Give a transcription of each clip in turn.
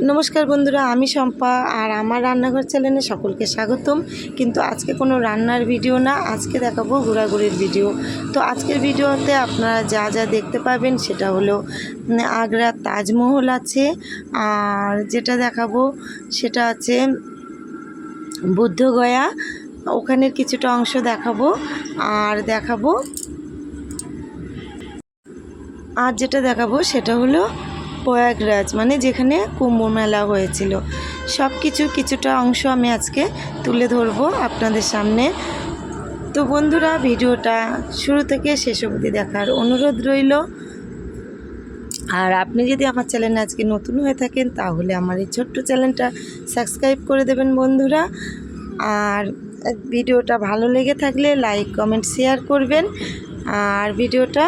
নমস্কার বন্ধুরা, আমি শম্পা আর আমার রান্নাঘর চ্যানেলে সকলকে স্বাগতম। কিন্তু আজকে কোনো রান্নার ভিডিও না, আজকে দেখাবো ঘোরাঘুরির ভিডিও। তো আজকের ভিডিওতে আপনারা যা যা দেখতে পাবেন সেটা হলো আগ্রার তাজমহল আছে, আর যেটা দেখাবো সেটা আছে বুদ্ধগয়া ওখানের কিছুটা অংশ দেখাবো, আর দেখাবো, আর যেটা দেখাবো সেটা হলো প্রয়াগরাজ মানে যেখানে কুম্ভ মেলা হয়েছিল। সব কিছু কিছুটা অংশ আমি আজকে তুলে ধরবো আপনাদের সামনে। তো বন্ধুরা, ভিডিওটা শুরু থেকে শেষ অবধি দেখার অনুরোধ রইল। আর আপনি যদি আমার চ্যানেলে আজকে নতুন হয়ে থাকেন, তাহলে আমার এই ছোট্ট চ্যানেলটা সাবস্ক্রাইব করে দেবেন বন্ধুরা। আর ভিডিওটা ভালো লেগে থাকলে লাইক, কমেন্ট, শেয়ার করবেন। আর ভিডিওটা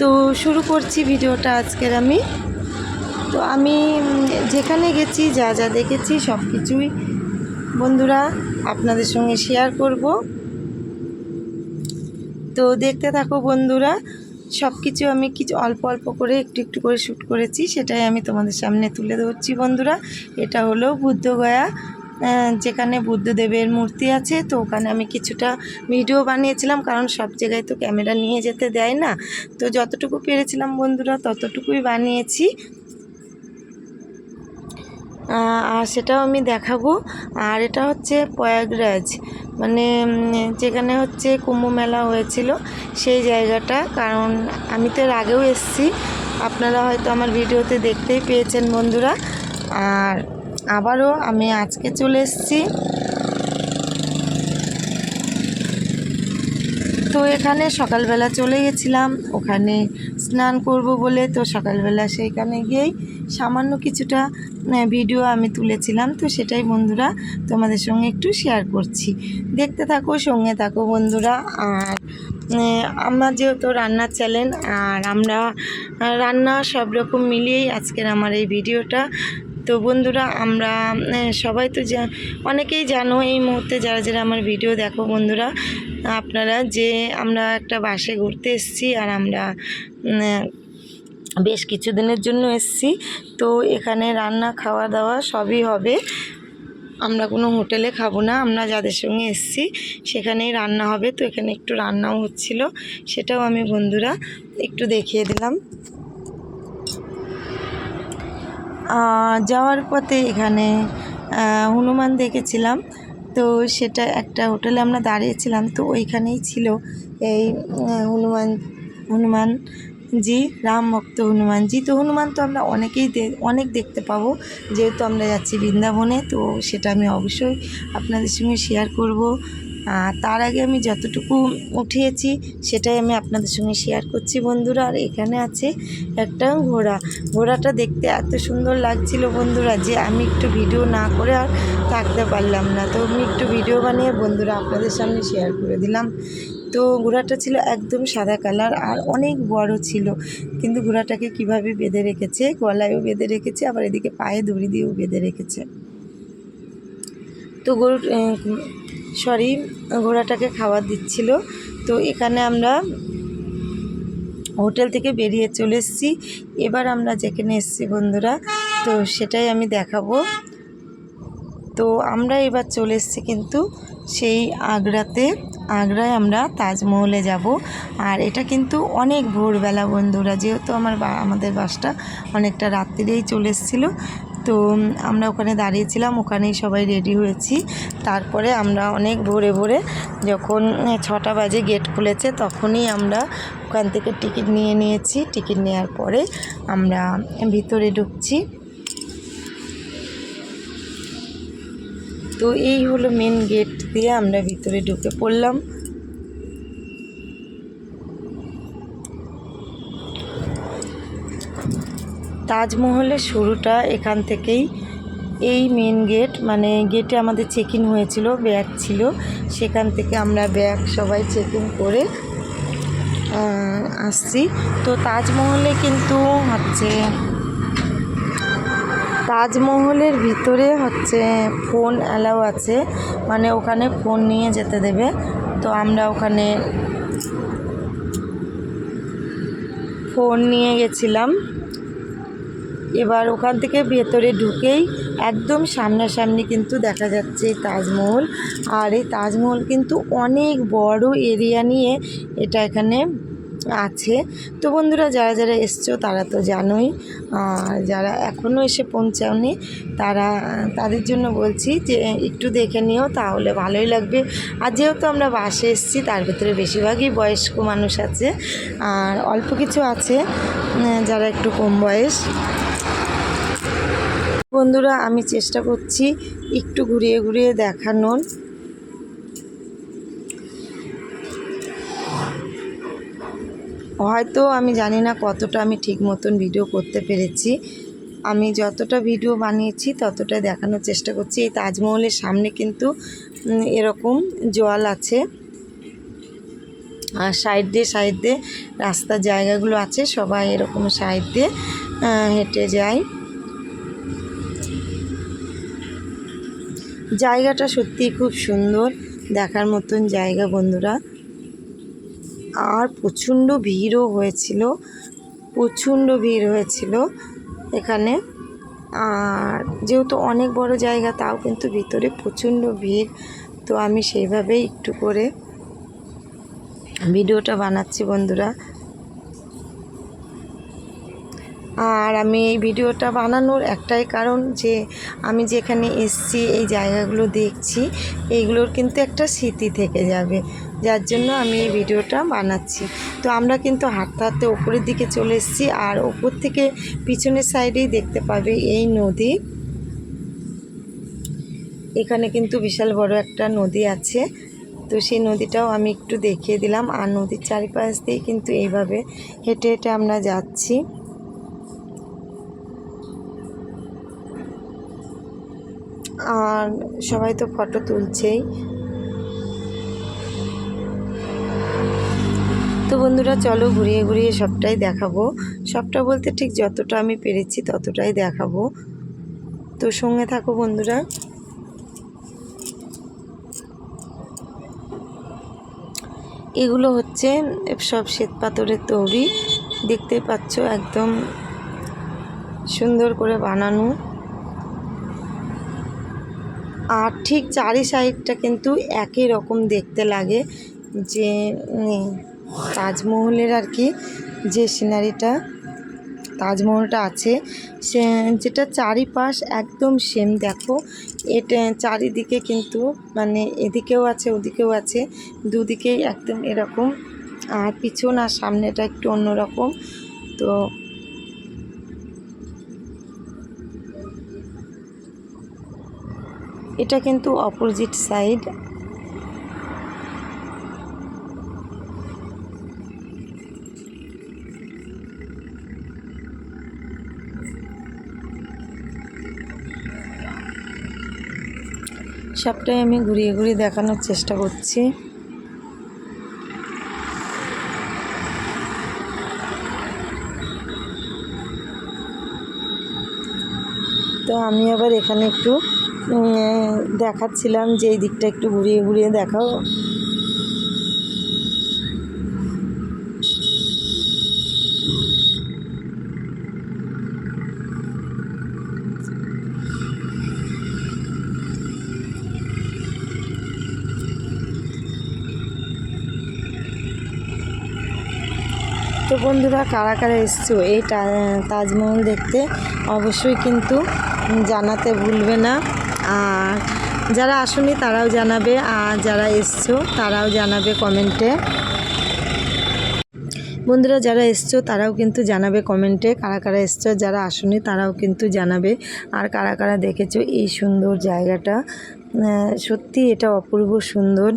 তো শুরু করছি ভিডিওটা আজকের আমি। তো আমি যেখানে গেছি, যা যা দেখেছি, সব কিছুই বন্ধুরা আপনাদের সঙ্গে শেয়ার করব। তো দেখতে থাকো বন্ধুরা, সব কিছু আমি কিছু অল্প অল্প করে একটু একটু করে শ্যুট করেছি, সেটাই আমি তোমাদের সামনে তুলে ধরছি বন্ধুরা। এটা হলো বুদ্ধগয়া যেখানে বুদ্ধদেবের মূর্তি আছে, তো ওখানে আমি কিছুটা ভিডিও বানিয়েছিলাম, কারণ সব জায়গায় তো ক্যামেরা নিয়ে যেতে দেয় না। তো যতটুকু পেরেছিলাম বন্ধুরা, ততটুকুই বানিয়েছি। আর সেটাও আমি দেখাবো। আর এটা হচ্ছে প্রয়াগরাজ মানে যেখানে হচ্ছে কুম্ভ মেলা হয়েছিল, সেই জায়গাটা। কারণ আমি তো এর আগেও এসেছি। আপনারা হয়তো আমার ভিডিওতে দেখতেই পেয়েছেন বন্ধুরা। আর আবারও আমি আজকে চলে এসেছি। তো এখানে সকালবেলা চলে গেছিলাম, ওখানে স্নান করব বলে তো সকালবেলা সেইখানে গিয়েই সামান্য কিছুটা ভিডিও আমি তুলেছিলাম। তো সেটাই বন্ধুরা তোমাদের সঙ্গে একটু শেয়ার করছি। দেখতে থাকো, সঙ্গে থাকো বন্ধুরা। আর আমার যেহেতু রান্নার চ্যানেল আর আমরা রান্না সব রকম মিলিয়েই আজকের আমার এই ভিডিওটা তো বন্ধুরা, আমরা সবাই তো অনেকেই জানো এই মুহূর্তে যারা যারা আমার ভিডিও দেখো বন্ধুরা, আপনারা যে আমরা একটা বাসে ঘুরতে এসেছি আর আমরা বেশ কিছুদিনের জন্য এসেছি। তো এখানে রান্না, খাওয়া দাওয়া সবই হবে। আমরা কোনো হোটেলে খাব না, আমরা যাদের সঙ্গে এসেছি সেখানেই রান্না হবে। তো এখানে একটু রান্নাও হচ্ছিল, সেটাও আমি বন্ধুরা একটু দেখিয়ে দিলাম। যাওয়ার পথে এখানে হনুমান দেখেছিলাম। তো সেটা একটা হোটেলে আমরা দাঁড়িয়েছিলাম, তো ওইখানেই ছিল এই হনুমান হনুমান জি রাম ভক্ত হনুমানজি। তো হনুমান তো আমরা অনেকেই অনেক দেখতে পাবো। যেহেতু আমরা যাচ্ছি বৃন্দাবনে, তো সেটা আমি অবশ্যই আপনাদের সঙ্গে শেয়ার করব। তার আগে আমি যতটুকু উঠিয়েছি, সেটাই আমি আপনাদের সঙ্গে শেয়ার করছি বন্ধুরা। আর এখানে আছে একটা ঘোড়া। ঘোড়াটা দেখতে এত সুন্দর লাগছিল বন্ধুরা যে আমি একটু ভিডিও না করে আর থাকতে পারলাম না। তো আমি একটু ভিডিও বানিয়ে বন্ধুরা আপনাদের সামনে শেয়ার করে দিলাম। তো ঘোড়াটা ছিল একদম সাদা কালার আর অনেক বড় ছিল। কিন্তু ঘোড়াটাকে কীভাবে বেঁধে রেখেছে, গলায়ও বেঁধে রেখেছে, আবার এদিকে পায়ে দড়ি দিয়েও বেঁধে রেখেছে। তো গরু সরি, ঘোড়াটাকে খাবার দিচ্ছিল। তো এখানে আমরা হোটেল থেকে বেরিয়ে চলে এসেছি। এবার আমরা যেখানে এসেছি বন্ধুরা, তো সেটাই আমি দেখাবো। তো আমরা এবার চলে এসেছি কিন্তু সেই আগ্রাতে। আগ্রায় আমরা তাজমহলে যাব। আর এটা কিন্তু অনেক ভোরবেলা বন্ধুরা, যেহেতু আমার আমাদের বাসটা অনেকটা রাত্রিরেই চলে এসেছিল। তো আমরা ওখানে দাঁড়িয়েছিলাম, ওখানেই সবাই রেডি হয়েছি। তারপরে আমরা অনেক ভোরে ভোরে যখন ছটা বাজে গেট খুলেছে, তখনই আমরা ওখান থেকে টিকিট নিয়ে নিয়েছি। টিকিট নেওয়ার পরে আমরা ভিতরে ঢুকছি। তো এই হলো মেন গেট দিয়ে আমরা ভিতরে ঢুকে পড়লাম। তাজমহলের শুরুটা এখান থেকেই এই মেন গেট মানে গেটে আমাদের চেক ইন হয়েছিল ব্যাগ ছিল। সেখান থেকে আমরা ব্যাগ সবাই চেক ইন করে আসছি। তো তাজমহলে কিন্তু হচ্ছে, তাজমহলের ভিতরে হচ্ছে ফোন অ্যালাউ আছে। মানে ওখানে ফোন নিয়ে যেতে দেবে। তো আমরা ওখানে ফোন নিয়ে গেছিলাম। এবার ওখান থেকে ভেতরে ঢুকেই একদম সামনাসামনি কিন্তু দেখা যাচ্ছে তাজমহল। আর এই তাজমহল কিন্তু অনেক বড় এরিয়া নিয়ে এটা এখানে আছে। তো বন্ধুরা, যারা যারা এসছো তারা তো জানোই, আর যারা এখনও এসে পৌঁছাওনি তারা, তাদের জন্য বলছি যে একটু দেখে নিও, তাহলে ভালোই লাগবে। আর যেহেতু আমরা বাসে এসেছি, তার ভিতরে বেশিরভাগই বয়স্ক মানুষ আছে। আর অল্প কিছু আছে যারা একটু কম বয়স। বন্ধুরা, আমি চেষ্টা করছি একটু ঘুরিয়ে ঘুরিয়ে দেখানোর। হয়তো আমি জানি না কতটা আমি ঠিক মতন ভিডিও করতে পেরেছি। আমি যতটা ভিডিও বানিয়েছি ততটা দেখানোর চেষ্টা করছি। এই তাজমহলের সামনে কিন্তু এরকম জল আছে। আর সাইড দিয়ে সাইড দিয়ে রাস্তার জায়গাগুলো আছে, সবাই এরকম সাইড দিয়ে হেঁটে যায়। জায়গাটা সত্যিই খুব সুন্দর, দেখার মতন জায়গা বন্ধুরা। আর প্রচণ্ড ভিড়ও হয়েছিল, প্রচণ্ড ভিড় হয়েছিল এখানে। আর যেহেতু অনেক বড় জায়গা, তাও কিন্তু ভিতরে প্রচণ্ড ভিড়। তো আমি সেইভাবেই একটু করে ভিডিওটা বানাচ্ছি বন্ধুরা। আর আমি এই ভিডিওটা বানানোর একটাই কারণ যে আমি যেখানে এসছি, এই জায়গাগুলো দেখছি, এইগুলোর কিন্তু একটা স্মৃতি থেকে যাবে। যার জন্য আমি এই ভিডিওটা বানাচ্ছি। তো আমরা কিন্তু হাঁটতে হাঁটতে ওপরের দিকে চলে এসেছি আর ওপর থেকে পিছনের সাইডেই দেখতে পাবে এই নদী। এখানে কিন্তু বিশাল বড় একটা নদী আছে। তো সেই নদীটাও আমি একটু দেখিয়ে দিলাম। আর নদীর চারিপাশ দিয়ে কিন্তু এইভাবে হেঁটে হেঁটে আমরা যাচ্ছি। আর সবাই তো ফটো তুলছেই। তো বন্ধুরা, চলো ঘুরিয়ে ঘুরিয়ে সবটাই দেখাবো। সবটা বলতে ঠিক যতটা আমি পেরেছি ততটাই দেখাবো। তো সঙ্গে থাকো বন্ধুরা। এগুলো হচ্ছে সব শ্বেত পাথরের তৈরি। দেখতে পাচ্ছ একদম সুন্দর করে বানানো। আর ঠিক চারি সাইডটা কিন্তু একই রকম দেখতে লাগে যে তাজমহলের আর কি যে সিনারিটা তাজমহলটা আছে। সে, যেটা চারিপাশ একদম সেম দেখো। এটা চারিদিকে কিন্তু মানে এদিকেও আছে, ওদিকেও আছে, দুদিকেই একদম এরকম। আর পিছন আর সামনেটা একটু অন্যরকম। তো এটা কিন্তু অপোজিট সাইড। সবটাই আমি ঘুরিয়ে ঘুরিয়ে দেখানোর চেষ্টা করছি। তো আমি আবার এখানে একটু দেখাচ্ছিলাম যে এই দিকটা একটু ঘুরিয়ে ঘুরিয়ে দেখাও। তো বন্ধুরা, কারা কারা এসছো এই তাজমহল দেখতে, অবশ্যই কিন্তু জানাতে ভুলবে না। আর যারা আসুনি তারাও জানাবে, আর যারা এসছো তারাও জানাবে কমেন্টে। বন্ধুরা, যারা এসছো তারাও কিন্তু জানাবে কমেন্টে, কারা কারা এসছো, যারা আসেনি তারাও কিন্তু জানাবে, আর কারা কারা দেখেছ এই সুন্দর জায়গাটা। সত্যি এটা অপূর্ব সুন্দর।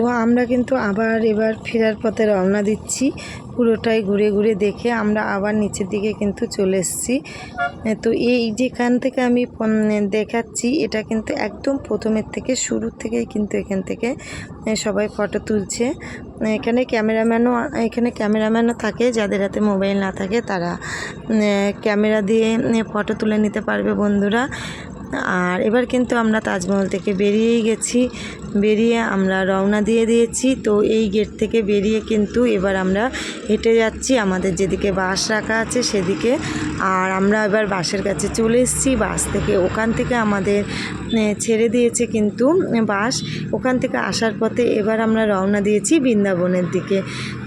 তো আমরা কিন্তু আবার এবার ফেরার পথে রওনা দিচ্ছি। পুরোটাই ঘুরে ঘুরে দেখে আমরা আবার নিচের দিকে কিন্তু চলে এসেছি। তো এই যেখান থেকে আমি দেখাচ্ছি, এটা কিন্তু একদম প্রথমের থেকে, শুরুর থেকেই কিন্তু এখান থেকে সবাই ফটো তুলছে। এখানে ক্যামেরাম্যানও এখানে ক্যামেরাম্যানও থাকে, যাদের হাতে মোবাইল না থাকে, তারা ক্যামেরা দিয়ে ফটো তুলে নিতে পারবে বন্ধুরা। আর এবার কিন্তু আমরা তাজমহল থেকে বেরিয়েই গেছি। বেরিয়ে আমরা রওনা দিয়ে দিয়েছি। তো এই গেট থেকে বেরিয়ে কিন্তু এবার আমরা হেঁটে যাচ্ছি। আমাদের যেদিকে বাস রাখা আছে সেদিকে। আর আমরা এবার বাসের কাছে চলে এসেছি। বাস থেকে ওখান থেকে আমাদের ছেড়ে দিয়েছে কিন্তু বাস। ওখান থেকে আসার পথে এবার আমরা রওনা দিয়েছি বৃন্দাবনের দিকে।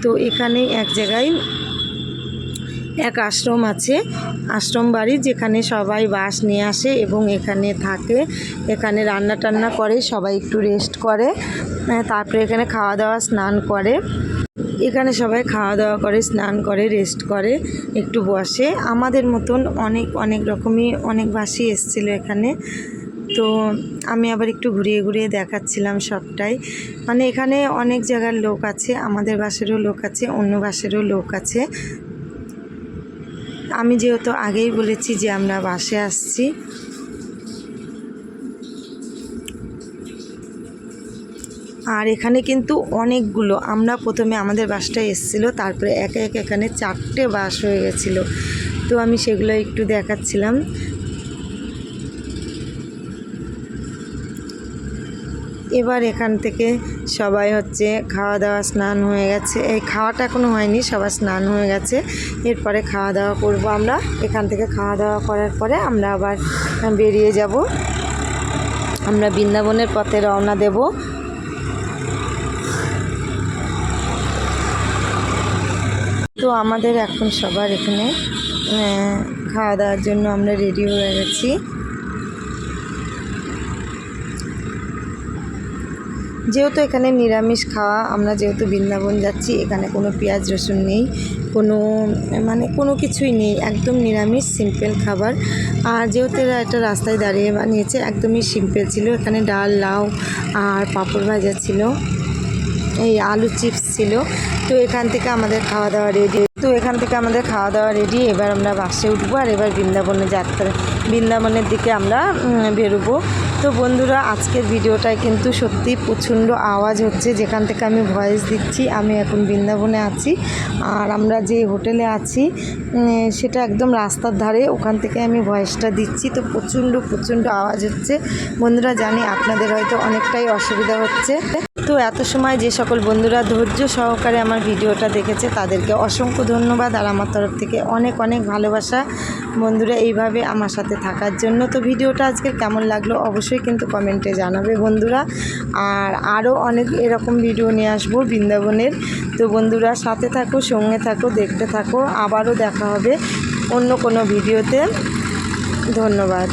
তো এখানেই এক জায়গায় এক আশ্রম আছে, আশ্রম বাড়ি যেখানে সবাই বাস নিয়ে আসে এবং এখানে থাকে। এখানে রান্না টান্না করে, সবাই একটু রেস্ট করে তারপরে এখানে খাওয়া দাওয়া স্নান করে। এখানে সবাই খাওয়া দাওয়া করে, স্নান করে রেস্ট করে, একটু বসে। আমাদের মতন অনেক অনেক রকমই অনেক বাসই এসেছিল এখানে। তো আমি আবার একটু ঘুরিয়ে ঘুরিয়ে দেখাচ্ছিলাম সবটাই। মানে এখানে অনেক জায়গার লোক আছে, আমাদের বাসেরও লোক আছে, অন্য বাসেরও লোক আছে। আমি যেহেতু আগেই বলেছি যে আমরা বাসে আসছি। আর এখানে কিন্তু অনেকগুলো, আমরা প্রথমে আমাদের বাসটা এসেছিল, তারপরে একে একে এখানে চারটে বাস হয়ে গেছিল। তো আমি সেগুলো একটু দেখাচ্ছিলাম। এবার এখান থেকে সবাই হচ্ছে খাওয়া দাওয়া স্নান হয়ে গেছে। এই খাওয়াটা এখনও হয়নি, সবার স্নান হয়ে গেছে। এরপরে খাওয়া দাওয়া করব আমরা। এখান থেকে খাওয়া দাওয়া করার পরে আমরা আবার বেরিয়ে যাব। আমরা বৃন্দাবনের পথে রওনা দেব। তো আমাদের এখন সবার এখানে খাওয়া দাওয়ার জন্য আমরা রেডি হয়ে গেছি। যেহেতু এখানে নিরামিষ খাওয়া, আমরা যেহেতু বৃন্দাবন যাচ্ছি, এখানে কোনো পেঁয়াজ রসুন নেই, কোনো মানে কোনো কিছুই নেই, একদম নিরামিষ সিম্পল খাবার। আর যেহেতু এরা একটা রাস্তায় দাঁড়িয়ে বানিয়েছে, একদমই সিম্পল ছিল। এখানে ডাল, লাউ আর পাঁপড় ভাজা ছিল, এই আলু চিপস ছিল। তো এখান থেকে আমাদের খাওয়া দাওয়া রেডি তো এখান থেকে আমাদের খাওয়া দাওয়া রেডি এবার আমরা বাসে উঠবো আর এবার বৃন্দাবনে যাত্রা বৃন্দাবনের দিকে আমরা বেরোবো। তো বন্ধুরা, আজকের ভিডিওটায় কিন্তু সত্যি প্রচণ্ড আওয়াজ হচ্ছে। যেখান থেকে আমি ভয়েস দিচ্ছি, আমি এখন বৃন্দাবনে আছি। আর আমরা যে হোটেলে আছি সেটা একদম রাস্তার ধারে। ওখান থেকে আমি ভয়েসটা দিচ্ছি। তো প্রচণ্ড প্রচণ্ড আওয়াজ হচ্ছে। বন্ধুরা, জানি আপনাদের হয়তো অনেকটাই অসুবিধা হচ্ছে। তো এত সময় যে সকল বন্ধুরা ধৈর্য সহকারে আমার ভিডিওটা দেখেছে, তাদেরকে অসংখ্য ধন্যবাদ। আর আমার তরফ থেকে অনেক অনেক ভালোবাসা বন্ধুরা এইভাবে আমার সাথে থাকার জন্য। তো ভিডিওটা আজকে কেমন লাগল অবশ্যই কিন্তু কমেন্টে জানাবে বন্ধুরা। আর আরও অনেক এরকম ভিডিও নিয়ে আসব বৃন্দাবনের। তো বন্ধুরা সাথে থাকো, সঙ্গে থাকো, দেখতে থাকো। আবারও দেখা হবে অন্য কোনো ভিডিওতে। ধন্যবাদ।